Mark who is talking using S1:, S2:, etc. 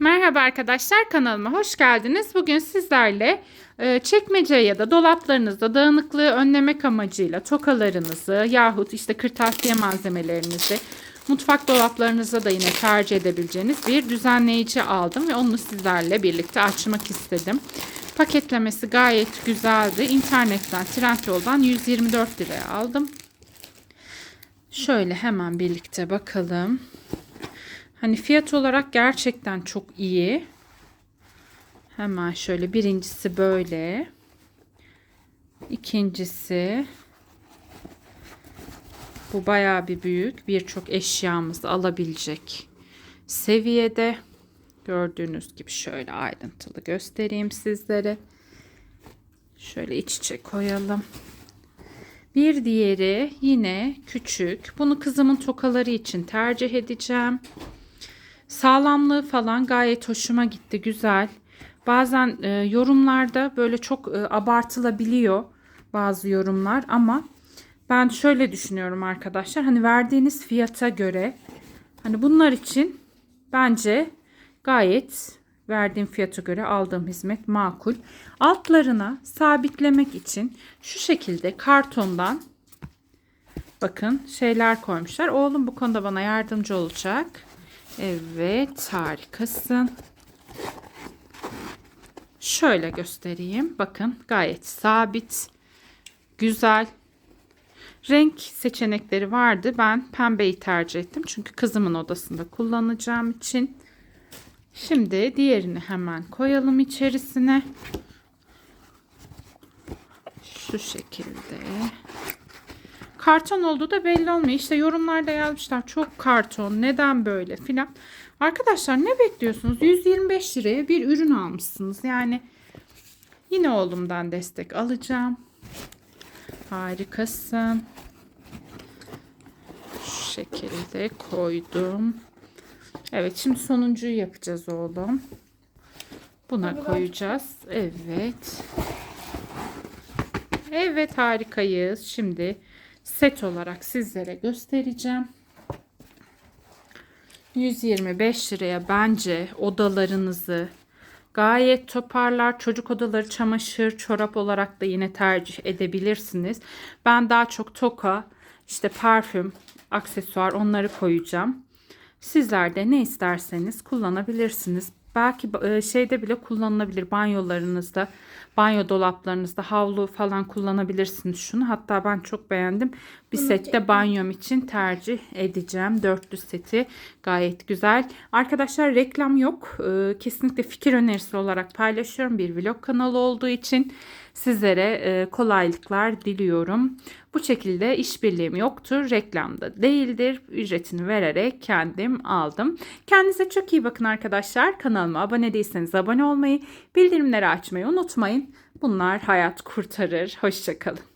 S1: Merhaba arkadaşlar kanalıma hoş geldiniz. Bugün sizlerle e, çekmece ya da dolaplarınızda dağınıklığı önlemek amacıyla tokalarınızı yahut işte kırtasiye malzemelerinizi mutfak dolaplarınızda da yine tercih edebileceğiniz bir düzenleyici aldım ve onu sizlerle birlikte açmak istedim. Paketlemesi gayet güzeldi. İnternetten Trendyol'dan 124 liraya aldım. Şöyle hemen birlikte bakalım. Hani fiyat olarak gerçekten çok iyi. Hemen şöyle birincisi böyle. İkincisi bu bayağı bir büyük. Birçok eşyamızı alabilecek seviyede. Gördüğünüz gibi şöyle ayrıntılı göstereyim sizlere. Şöyle iç içe koyalım. Bir diğeri yine küçük. Bunu kızımın tokaları için tercih edeceğim. Sağlamlığı falan gayet hoşuma gitti. Güzel. Bazen e, yorumlarda böyle çok e, abartılabiliyor bazı yorumlar ama ben şöyle düşünüyorum arkadaşlar. Hani verdiğiniz fiyata göre hani bunlar için bence gayet verdiğim fiyata göre aldığım hizmet makul. Altlarına sabitlemek için şu şekilde kartondan bakın şeyler koymuşlar. Oğlum bu konuda bana yardımcı olacak. Evet harikasın. Şöyle göstereyim. Bakın gayet sabit. Güzel. Renk seçenekleri vardı. Ben pembeyi tercih ettim. Çünkü kızımın odasında kullanacağım için. Şimdi diğerini hemen koyalım içerisine. Şu şekilde. Karton olduğu da belli olmuyor. İşte yorumlarda yazmışlar çok karton neden böyle filan. Arkadaşlar ne bekliyorsunuz? 125 liraya bir ürün almışsınız. Yani yine oğlumdan destek alacağım. Harikasın. Şu şekilde koydum. Evet şimdi sonuncuyu yapacağız oğlum. Buna koyacağız. Evet. Evet harikayız. Şimdi set olarak sizlere göstereceğim. 125 liraya bence odalarınızı gayet toparlar. Çocuk odaları çamaşır, çorap olarak da yine tercih edebilirsiniz. Ben daha çok toka, işte parfüm, aksesuar onları koyacağım. Sizler de ne isterseniz kullanabilirsiniz. Belki e, şeyde bile kullanılabilir banyolarınızda, banyo dolaplarınızda havlu falan kullanabilirsiniz şunu. Hatta ben çok beğendim. Bir sette banyom için tercih edeceğim. Dörtlü seti gayet güzel. Arkadaşlar reklam yok. E, kesinlikle fikir önerisi olarak paylaşıyorum. Bir vlog kanalı olduğu için sizlere e, kolaylıklar diliyorum. Bu şekilde işbirliğim yoktur. Reklamda değildir. Ücretini vererek kendim aldım. Kendinize çok iyi bakın arkadaşlar. Kanalıma abone değilseniz abone olmayı, bildirimleri açmayı unutmayın. Bunlar hayat kurtarır. Hoşçakalın.